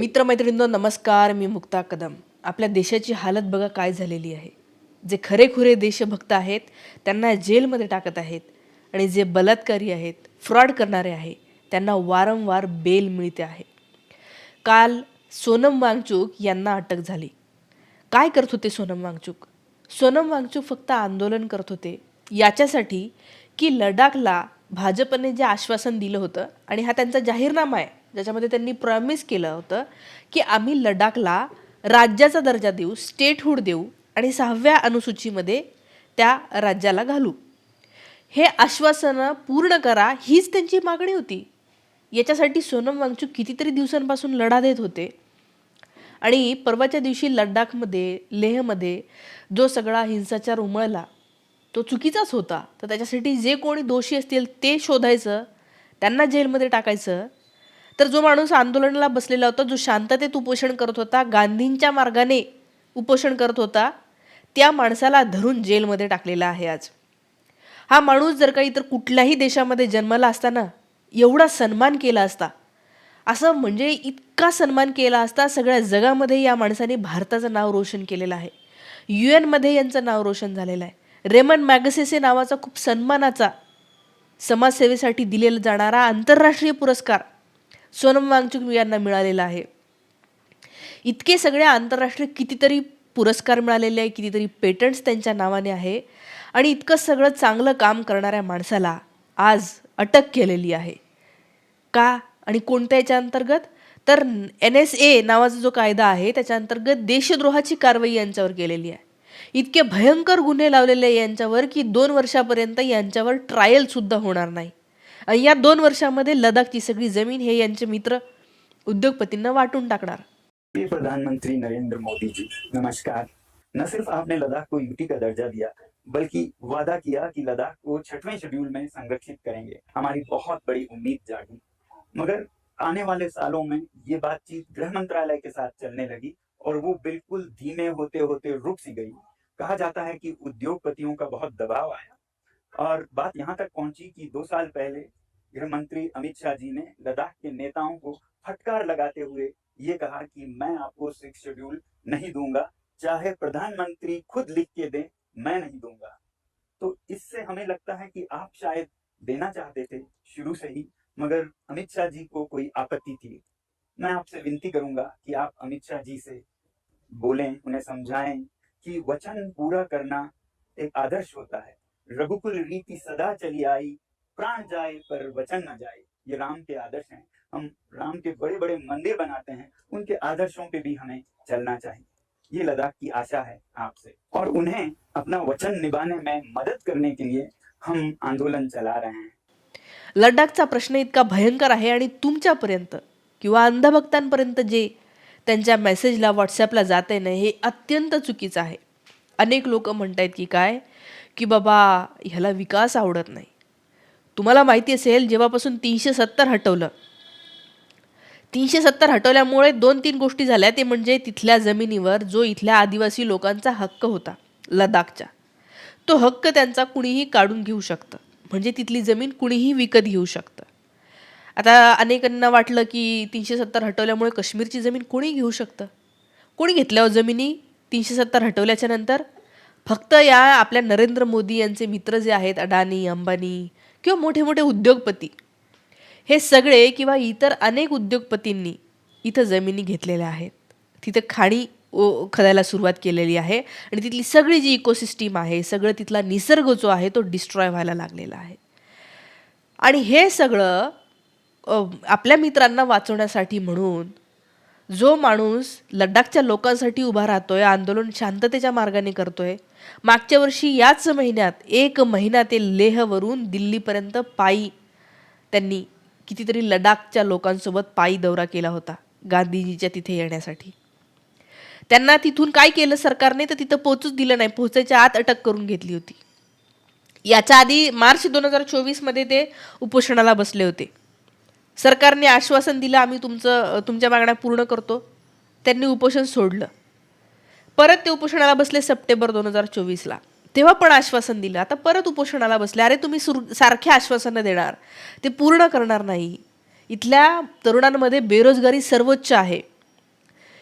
मित्रमैत्रिणींनो नमस्कार मी मुक्ता कदम. आपल्या देशाची हालत बघा काय झालेली आहे. जे खरेखुरे देशभक्त आहेत त्यांना जेलमध्ये टाकत आहेत आणि जे बलात्कारी आहेत फ्रॉड करणारे आहे त्यांना वारंवार बेल मिळते आहे. काल सोनम वांगचूक यांना अटक झाली. काय करत होते सोनम वांगचूक? सोनम वांगचूक फक्त आंदोलन करत होते. याच्यासाठी की लडाखला भाजपने जे आश्वासन दिलं होतं आणि हा त्यांचा जाहीरनामा आहे ज्याच्यामध्ये त्यांनी प्रॉमिस केलं होतं की आम्ही लडाखला राज्याचा दर्जा देऊ स्टेटहूड देऊ आणि सहाव्या अनुसूचीमध्ये त्या राज्याला घालू. हे आश्वासनं पूर्ण करा हीच त्यांची मागणी होती. याच्यासाठी सोनम वांगचूक कितीतरी दिवसांपासून लढा देत होते. आणि परवाच्या दिवशी लडाखमध्ये लेहमध्ये जो सगळा हिंसाचार उमळला तो चुकीचाच होता. तर त्याच्यासाठी जे कोणी दोषी असतील ते शोधायचं त्यांना जेलमध्ये टाकायचं तर जो माणूस आंदोलनाला बसलेला होता जो शांततेत उपोषण करत होता गांधींच्या मार्गाने उपोषण करत होता त्या माणसाला धरून जेलमध्ये टाकलेला आहे आज. हा माणूस जर का इतर कुठल्याही देशामध्ये जन्माला असताना एवढा सन्मान केला असता असं म्हणजे इतका सन्मान केला असता सगळ्या जगामध्ये या माणसाने भारताचं नाव रोशन केलेलं आहे. यू एनमध्ये यांचं नाव रोशन झालेलं आहे. रेमन मॅगसेसे नावाचा खूप सन्मानाचा समाजसेवेसाठी दिलेला जाणारा आंतरराष्ट्रीय पुरस्कार सोनम वांगचूक यांना मिळालेला आहे. इतके सगळे आंतरराष्ट्रीय कितीतरी पुरस्कार मिळालेले आहे कितीतरी पेटंट्स त्यांच्या नावाने आहे आणि इतकं सगळं चांगलं काम करणाऱ्या माणसाला आज अटक केलेली आहे. का आणि कोणत्या याच्या अंतर्गत? तर एन एस ए नावाचा जो कायदा आहे त्याच्या अंतर्गत देशद्रोहाची कारवाई यांच्यावर केलेली आहे. इतके भयंकर गुन्हे लावलेले आहे यांच्यावर की दोन वर्षापर्यंत यांच्यावर ट्रायलसुद्धा होणार नाही. या दोन वर्षामध्ये लडाखची सगळी ज़मीन हे यांचे मित्र उद्योगपतींना वाटून टाकणार. प्रधानमंत्री नरेंद्र मोदी जी नमस्कार. न सिर्फ़ आपने लद्दाख को यूटी का दर्जा दिया, बल्कि वादा किया कि लद्दाख को छठवें शेड्यूल में संरक्षित करेंगे। हमारी बहुत बड़ी उम्मीद जागी। मगर आने वाले सालों में ये बातचीत गृह मंत्रालय के साथ चलने लगी और वो बिल्कुल धीमे होते होते रुक सी गई। कहा जाता है कि उद्योगपतियों का बहुत दबाव आया। और बात यहाँ तक पहुँची कि दो साल पहले गृह मंत्री अमित शाह जी ने लद्दाख के नेताओं को फटकार लगाते हुए ये कहा कि मैं आपको सिक्स शेड्यूल नहीं दूँगा, चाहे प्रधानमंत्री खुद लिख के दें, मैं नहीं दूँगा। तो इससे हमें लगता है कि आप शायद देना चाहते थे शुरू से ही, मगर अमित शाह जी को कोई आपत्ति थी। मैं आपसे विनती करूँगा कि आप अमित शाह जी से बोलें, उन्हें समझाएँ कि वचन पूरा करना एक आदर्श होता है। रघुकुल रीति सदा चली आई प्राण जाए पर वचन न जाए। ये राम के आदर्श हैं। हम राम के बड़े बड़े मंदिर बनाते हैं। उनके आदर्शों पे भी हमें चलना चाहिए। ये लद्दाख की आशा है आपसे। और उन्हें अपना वचन निभाने में मदद करने के लिए हम आंदोलन चला रहे हैं। लडाखचा प्रश्न इतका भयंकर आहे आणि तुमच्यापर्यंत किंवा अंधभक्तांपर्यंत जे त्यांच्या मेसेजला व्हॉट्सॲपला जाते ना हे अत्यंत चुकीचं आहे. अनेक लोक म्हणत आहेत की काय? की बाबा ह्याला विकास आवडत नाही. तुम्हाला माहिती असेल जेव्हापासून तीनशे सत्तर हटवलं. तीनशे सत्तर हटवल्यामुळे दोन तीन गोष्टी झाल्या. ते म्हणजे तिथल्या जमिनीवर जो इथल्या आदिवासी लोकांचा हक्क होता लडाखचा. तो हक्क त्यांचा कुणीही काढून घेऊ शकतं. म्हणजे तिथली जमीन कुणीही विकत घेऊ शकतं. आता अनेकांना वाटलं की तीनशे सत्तर हटवल्यामुळे काश्मीरची जमीन कोणी घेऊ शकतं? कोणी घेतल्यावर हो जमिनी? तीनशे सत्तर हटवल्याच्या नंतर? फक्त या आपल्या नरेंद्र मोदी यांचे मित्र जे आहेत अडाणी अंबानी किंवा मोठे मोठे उद्योगपती. हे सगळे किंवा इतर अनेक उद्योगपतींनी इथं जमिनी घेतलेल्या आहेत. तिथं खाणी ओ खदायला सुरुवात केलेली आहे आणि तिथली सगळी जी इकोसिस्टीम आहे सगळं तिथला निसर्ग जो आहे तो डिस्ट्रॉय व्हायला लागलेला आहे. आणि हे सगळं आपल्या मित्रांना वाचवण्यासाठी म्हणून जो माणूस लडाखच्या लोकांसाठी उभा राहतोय आंदोलन शांततेच्या मार्गाने करतोय मागच्या वर्षी याच महिन्यात एक महिना ते लेहवरून दिल्लीपर्यंत पायी त्यांनी कितीतरी लडाखच्या लोकांसोबत पायी दौरा केला होता गांधीजीच्या तिथे येण्यासाठी. त्यांना तिथून काय केलं सरकारने? तर तिथं पोचूच दिलं नाही पोचायच्या आत अटक करून घेतली होती. याच्या आधी मार्च दोन हजार चोवीसमध्ये ते उपोषणाला बसले होते. सरकारने आश्वासन दिलं आम्ही तुमचं तुमच्या मागण्या पूर्ण करतो. त्यांनी उपोषण सोडलं. परत ते उपोषणाला बसले सप्टेंबर दोन हजार चोवीसला. तेव्हा पण आश्वासन दिलं. आता परत उपोषणाला बसले. अरे तुम्ही सुर सारखे आश्वासनं देणार. ते पूर्ण करणार नाही. इथल्या तरुणांमध्ये बेरोजगारी सर्वोच्च आहे.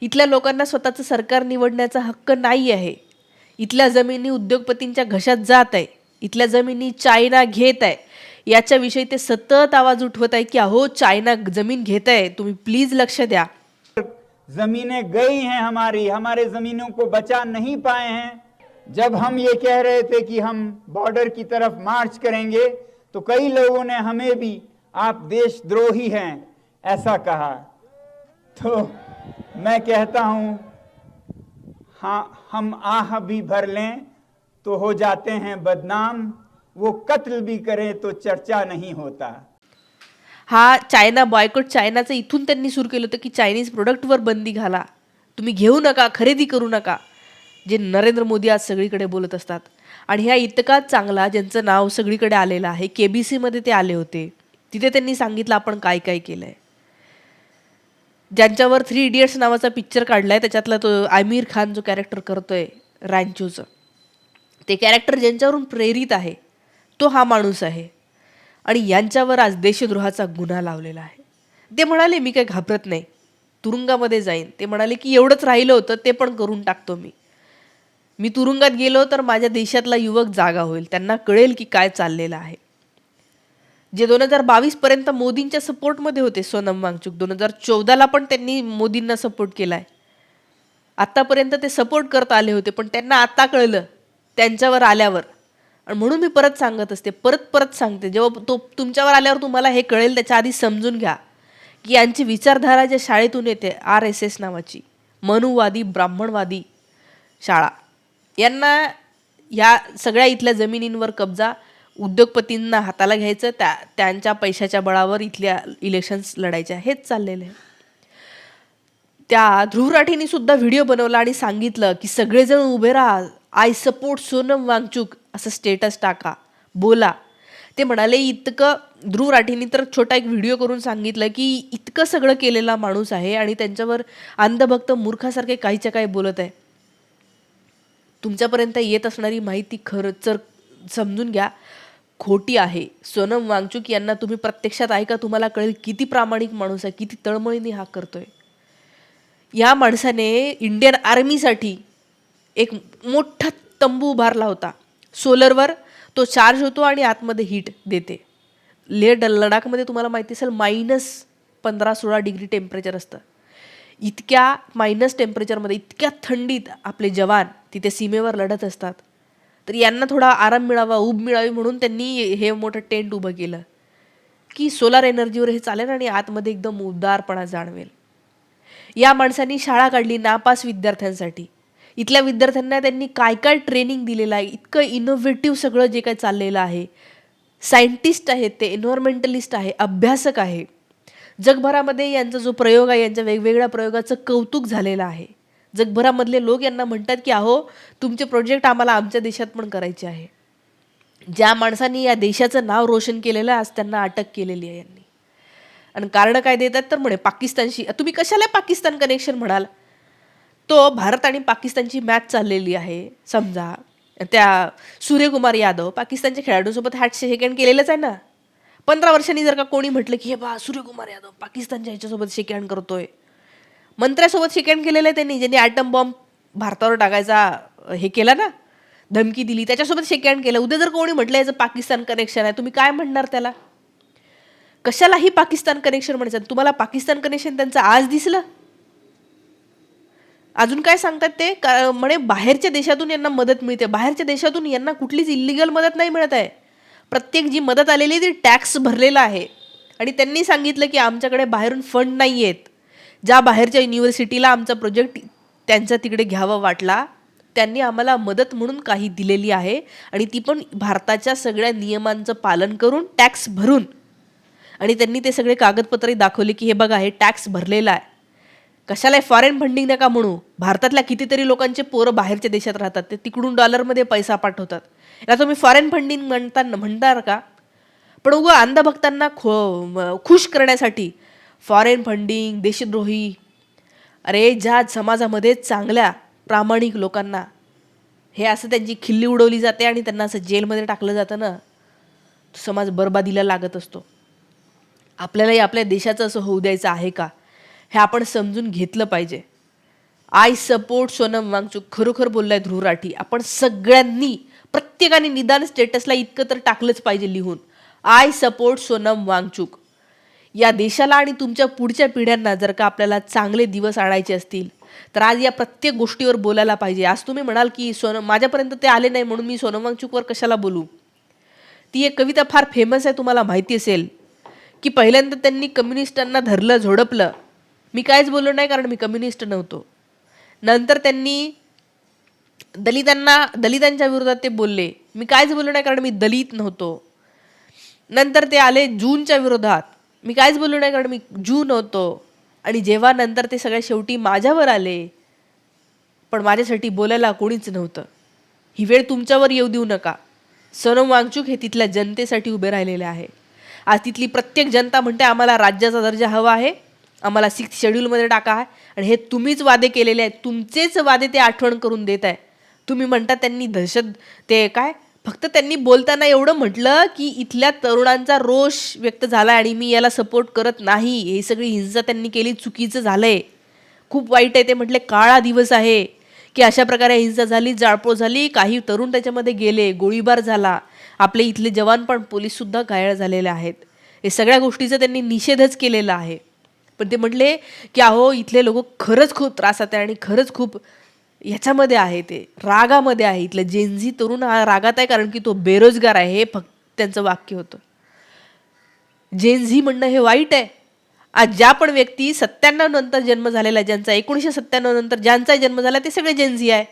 इथल्या लोकांना स्वतःचं सरकार निवडण्याचा हक्क नाही आहे. इथल्या जमिनी उद्योगपतींच्या घशात जात आहे. इथल्या जमिनी चायना घेत आहे. याच्याविषयी ते सतत आवाज़ उठवत आहे की अहो, चायना ज़मीन घेत आहे तुम्ही प्लीज़ लक्ष द्या. जमीनें गई हैं हमारी, हमारे जमीनों को बचा नहीं पाए हैं। जब हम ये कह रहे थे कि हम बॉर्डर की तरफ़ मार्च करेंगे तो कई लोगों ने हमें भी, आप देशद्रोही हैं, ऐसा कहा। तो मैं कहता हूँ हाँ हम आह भी भर लें तो हो जाते हैं बदनाम। वो कत्ल भी करें तो चर्चा नहीं होता। हा चायना बॉयकॉट चायनाचं इथून त्यांनी सुरू केलं होतं की चायनीज प्रोडक्टवर बंदी घाला. तुम्ही घेऊ नका खरेदी करू नका. जे नरेंद्र मोदी आज सगळीकडे बोलत असतात. आणि ह्या इतकाच चांगला ज्यांचं नाव सगळीकडे आलेलं आहे के बी सीमध्ये ते आले होते. तिथे त्यांनी सांगितलं आपण काय काय केलं आहे ज्यांच्यावर थ्री इडियट्स नावाचा पिक्चर काढलाय त्याच्यातला तो आमिर खान जो कॅरेक्टर करतोय रँचोचं ते कॅरेक्टर ज्यांच्यावरून प्रेरित आहे तो हा माणूस आहे. आणि यांच्यावर आज देशद्रोहाचा गुन्हा लावलेला आहे. ते म्हणाले मी काही घाबरत नाही. तुरुंगामध्ये जाईन. ते म्हणाले की एवढंच राहिलं होतं ते पण करून टाकतो मी. मी तुरुंगात गेलो तर माझ्या देशातला युवक जागा होईल. त्यांना कळेल की काय चाललेलं आहे. जे दोन हजार बावीसपर्यंत मोदींच्या सपोर्टमध्ये होते सोनम वांगचूक. दोन हजार चौदाला पण त्यांनी मोदींना सपोर्ट केलाय. आत्तापर्यंत ते सपोर्ट करत आले होते पण त्यांना आता कळलं त्यांच्यावर आल्यावर. आणि म्हणून मी परत सांगत असते परत परत सांगते. जेव्हा तो तुमच्यावर आल्यावर तुम्हाला हे कळेल त्याच्या आधी समजून घ्या. की यांची विचारधारा ज्या शाळेतून येते आर एस एस नावाची मनुवादी ब्राह्मणवादी शाळा. यांना या सगळ्या इथल्या जमिनींवर कब्जा उद्योगपतींना हाताला घ्यायचं त्या त्यांच्या पैशाच्या बळावर इथल्या इलेक्शन्स लढायच्या हेच चाललेलं आहे. त्या ध्रुव सुद्धा व्हिडिओ बनवला आणि सांगितलं की सगळेजण उभे राहा. आय सपोर्ट सोनम वांगचूक असं स्टेटस टाका. बोला. ते म्हणाले इतकं ध्रुव राठीने तर छोटा एक व्हिडिओ करून सांगितलं की इतकं सगळं केलेला माणूस आहे आणि त्यांच्यावर अंधभक्त मूर्खासारखे काहीच्या काही बोलत आहे. तुमच्यापर्यंत येत असणारी माहिती खरंच तर समजून घ्या. खोटी आहे. सोनम वांगचूक यांना तुम्ही प्रत्यक्षात ऐका तुम्हाला कळेल किती प्रामाणिक माणूस आहे किती तळमळीने हा करतोय. या माणसाने इंडियन आर्मीसाठी एक मोठा तंबू उभारला होता. सोलरवर तो चार्ज होतो आणि आतमध्ये हीट देते. लेह लडाखमध्ये तुम्हाला माहिती असेल मायनस पंधरा सोळा डिग्री टेम्परेचर असतं. इतक्या मायनस टेम्परेचरमध्ये इतक्या थंडीत आपले जवान तिथे सीमेवर लढत असतात. तर यांना थोडा आराम मिळावा ऊब मिळावी म्हणून त्यांनी हे मोठं टेंट उभं केलं. की सोलार एनर्जीवर हे चालेल आणि आतमध्ये एकदम उबदारपणा जाणवेल. या माणसांनी शाळा काढली नापास विद्यार्थ्यांसाठी. इथल्या विद्यार्थ्यांना त्यांनी काय काय ट्रेनिंग दिलेलं आहे इतकं इनोव्हेटिव्ह सगळं जे काय चाललेलं आहे. सायंटिस्ट आहेत ते एन्व्हायरमेंटलिस्ट आहे अभ्यासक आहे. जगभरामध्ये यांचा जो प्रयोग आहे यांच्या वेगवेगळ्या प्रयोगाचं कौतुक झालेलं आहे. जगभरामधले लोक यांना म्हणतात की अहो तुमचे प्रोजेक्ट आम्हाला आमच्या देशात पण करायचे आहे. ज्या माणसांनी या देशाचं नाव रोशन केलेलं आहे आज त्यांना अटक केलेली आहे यांनी. आणि कारण काय देतात तर म्हणे पाकिस्तानशी तुम्ही कशाला पाकिस्तान कनेक्शन म्हणाल? तो भारत आणि पाकिस्तानची मॅच चाललेली आहे समजा. त्या सूर्यकुमार यादव पाकिस्तानच्या खेळाडूंसोबत हॅट शेकहँड केलेलंच आहे ना. पंधरा वर्षांनी जर का कोणी म्हटलं की हे बा सूर्यकुमार यादव पाकिस्तानच्या ह्याच्यासोबत शेकहँड करतोय. मंत्र्यासोबत शेकँड केलेलं आहे त्यांनी ज्यांनी ॲटम बॉम्ब भारतावर टाकायचा हे केला ना धमकी दिली त्याच्यासोबत शेकहँड केलं. उद्या जर कोणी म्हटलं याचं पाकिस्तान कनेक्शन आहे तुम्ही काय म्हणणार त्याला? कशालाही पाकिस्तान कनेक्शन म्हणायचं. तुम्हाला पाकिस्तान कनेक्शन त्यांचं आज दिसलं? अजून काय सांगतात ते? का म्हणे बाहेरच्या देशातून यांना मदत मिळते. बाहेरच्या देशातून यांना कुठलीच इलिगल मदत नाही मिळत आहे. प्रत्येक जी मदत आलेली आहे ती टॅक्स भरलेला आहे. आणि त्यांनी सांगितलं की आमच्याकडे बाहेरून फंड नाही आहेत ज्या बाहेरच्या युनिव्हर्सिटीला आमचा प्रोजेक्ट त्यांचा तिकडे घ्यावा वाटला त्यांनी आम्हाला मदत म्हणून काही दिलेली आहे. आणि ती पण भारताच्या सगळ्या नियमांचं पालन करून टॅक्स भरून. आणि त्यांनी ते सगळे कागदपत्रही दाखवले की हे बघा हे टॅक्स भरलेला आहे. कशाला फॉरेन फंडिंग नका म्हणू? भारतातल्या कितीतरी लोकांचे पोरं बाहेरच्या देशात राहतात ते तिकडून डॉलरमध्ये पैसा पाठवतात. याला तुम्ही फॉरेन फंडिंग म्हणता म्हणणार का? पण उगं अंधभक्तांना खो खुश करण्यासाठी फॉरेन फंडिंग देशद्रोही अरे ज्या समाजामध्ये चांगल्या प्रामाणिक लोकांना हे असं त्यांची खिल्ली उडवली जाते आणि त्यांना असं जेलमध्ये टाकलं जातं ना तो समाज बरबादीला लागत असतो. आपल्यालाही आपल्या देशाचं असं होऊ द्यायचं आहे का? हे आपण समजून घेतलं पाहिजे. I support Sonam Wangchuk. खरोखर बोललाय ध्रुव राठी. आपण सगळ्यांनी प्रत्येकाने निदान स्टेटसला इतकं तर टाकलंच पाहिजे लिहून. I support Sonam Wangchuk. या देशाला आणि तुमच्या पुढच्या पिढ्यांना जर का आपल्याला चांगले दिवस आणायचे असतील तर आज या प्रत्येक गोष्टीवर बोलायला पाहिजे. आज तुम्ही म्हणाल की सोनम माझ्यापर्यंत ते आले नाही म्हणून मी सोनम वांगचूकवर कशाला बोलू? ती एक कविता फार फेमस आहे तुम्हाला माहिती असेल की पहिल्यांदा त्यांनी कम्युनिस्टांना धरलं झोडपलं. मी काहीच बोललो नाही कारण मी कम्युनिस्ट नव्हतो. नंतर त्यांनी दलितांना दलितांच्या विरोधात ते बोलले. मी काहीच बोललो नाही कारण मी दलित नव्हतो. नंतर ते आले जूनच्या विरोधात. मी काहीच बोललो नाही कारण मी जून होतो आणि जेव्हा नंतर ते सगळ्या शेवटी माझ्यावर आले पण माझ्यासाठी बोलायला कोणीच नव्हतं. ही वेळ तुमच्यावर येऊ देऊ नका. सनम वांगचूक हे तिथल्या जनतेसाठी उभे राहिलेले आहे. आज तिथली प्रत्येक जनता म्हणते आम्हाला राज्याचा दर्जा हवा आहे. आम्हाला सिक्स शेड्यूलमध्ये टाका आहे. आणि हे तुम्हीच वादे केलेले आहेत. तुमचेच वादे ते आठवण करून देत आहे. तुम्ही म्हणता त्यांनी दहशत ते काय? फक्त त्यांनी बोलताना एवढं म्हटलं की इथल्या तरुणांचा रोष व्यक्त झाला आणि मी याला सपोर्ट करत नाही. ही सगळी हिंसा त्यांनी केली. चुकीचं झालं आहे खूप वाईट आहे. ते म्हटले काळा दिवस आहे. की अशा प्रकारे हिंसा झाली जाळपोळ झाली. काही तरुण त्याच्यामध्ये गेले. गोळीबार झाला. आपले इथले जवान पण पोलीससुद्धा घायल झालेले आहेत. हे सगळ्या गोष्टीचा त्यांनी निषेधच केलेला आहे. पण ते म्हटले की अहो इथले लोक खरंच खूप त्रासात आहे आणि खरंच खूप ह्याच्यामध्ये आहे ते रागामध्ये आहे. इथलं जेनझी तरुण हा रागात आहे कारण की तो बेरोजगार आहे हे फक्त त्यांचं वाक्य होतं. जेनझी म्हणणं हे वाईट आहे. आज ज्या पण व्यक्ती सत्त्याण्णव नंतर जन्म झालेला आहे ज्यांचा एकोणीसशे सत्त्याण्णव नंतर ज्यांचा जन्म झाला ते सगळे जेनझी आहे.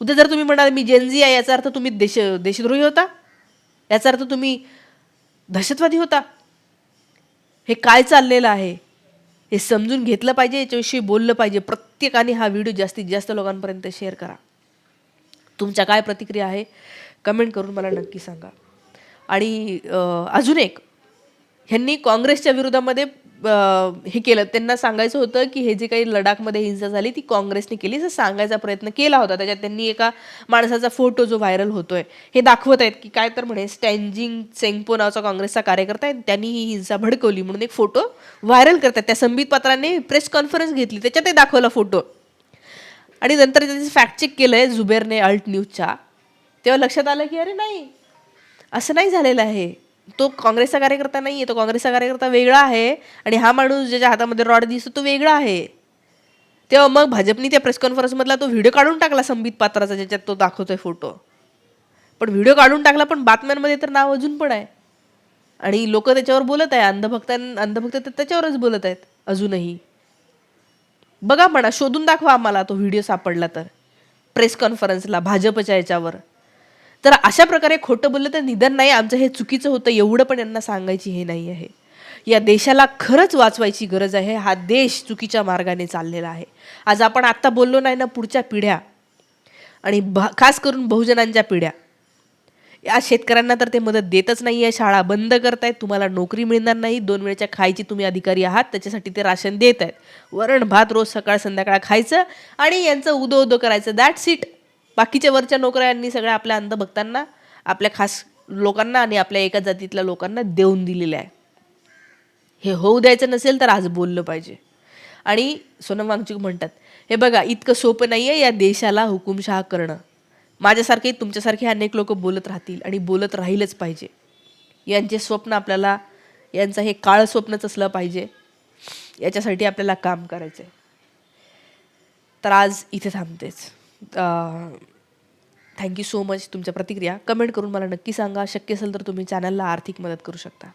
उद्या जर तुम्ही म्हणाल मी जेनझी आहे याचा अर्थ तुम्ही देश देशद्रोही होता. याचा अर्थ तुम्ही दहशतवादी होता. हे काय चाललेलं आहे? हे समजून घेतलं पाहिजे याच्याविषयी बोललं पाहिजे. प्रत्येकाने हा व्हिडिओ जास्तीत जास्त लोकांपर्यंत शेअर करा. तुमच्या काय प्रतिक्रिया आहे कमेंट करून मला नक्की सांगा. आणि अजून एक ह्यांनी काँग्रेसच्या विरोधामध्ये हे केलं. त्यांना सांगायचं होतं की हे जे काही लडाखमध्ये हिंसा झाली ती काँग्रेसने केली. असं सांगायचा प्रयत्न केला होता. त्याच्यात त्यांनी एका माणसाचा फोटो जो व्हायरल होतोय हे दाखवत आहेत की काय तर म्हणे स्टँजिंग सेंगपो नावाचा काँग्रेसचा कार्यकर्ता आहे. त्यांनी ही हिंसा भडकवली म्हणून एक फोटो व्हायरल करतात. त्या संबित पात्राने प्रेस कॉन्फरन्स घेतली. त्याच्यात दाखवला फोटो. आणि नंतर त्याचं फॅक्ट चेक केलंय जुबेरने अल्ट न्यूजच्या तेव्हा लक्षात आलं की अरे नाही असं नाही झालेलं आहे. तो काँग्रेसचा कार्यकर्ता नाही आहे तो काँग्रेसचा कार्यकर्ता वेगळा आहे आणि हा माणूस ज्याच्या हातामध्ये रॉड दिसतो तो वेगळा आहे. तेव्हा मग भाजपने त्या प्रेस कॉन्फरन्समधला तो व्हिडिओ काढून टाकला संबित पात्राचा ज्याच्यात तो दाखवतोय फोटो पण व्हिडिओ काढून टाकला पण बातम्यांमध्ये तर नाव अजून पण आहे. आणि लोक त्याच्यावर बोलत आहे अंधभक्तां अंधभक्त तर त्याच्यावरच बोलत आहेत अजूनही. बघा म्हणा शोधून दाखवा आम्हाला तो व्हिडिओ सापडला तर. प्रेस कॉन्फरन्सला भाजपच्या याच्यावर. तर अशा प्रकारे खोटं बोललं तर निधन नाही आमचं हे चुकीचं होतं एवढं पण यांना सांगायची हे नाही आहे. या देशाला खरंच वाचवायची गरज आहे हा देश चुकीच्या मार्गाने चाललेला आहे. आज आपण आत्ता बोललो नाही ना पुढच्या पिढ्या आणि भा खास करून बहुजनांच्या पिढ्या. या शेतकऱ्यांना तर ते मदत देतच नाही आहे शाळा बंद करतायत तुम्हाला नोकरी मिळणार नाही दोन वेळेच्या खायची तुम्ही अधिकारी आहात त्याच्यासाठी ते राशन देत आहेत. वरण भात रोज सकाळ संध्याकाळ खायचं आणि यांचं उदो उदो करायचं दॅट सीट बाकीच्या वरच्या नोकऱ्यांनी सगळ्या आपल्या अंधभक्तांना आपल्या खास लोकांना आणि आपल्या एका जातीतल्या लोकांना देऊन दिलेलं आहे. हे होऊ द्यायचं नसेल तर आज बोललं पाहिजे. आणि सोनम वांगचूक म्हणतात हे बघा इतकं सोपं नाही आहे या देशाला हुकुमशहा करणं. माझ्यासारखे तुमच्यासारखे अनेक लोक बोलत राहतील आणि बोलत राहीलच पाहिजे. यांचे स्वप्न आपल्याला यांचं हे काळं स्वप्नच असलं पाहिजे. याच्यासाठी आपल्याला काम करायचं आहे तर आज इथे थांबतेच. थँक्यू सो मच तुमच्या प्रतिक्रिया. कमेंट करून मला नक्की सांगा. शक्य असेल तर तुम्ही चॅनलला आर्थिक मदत करू शकता.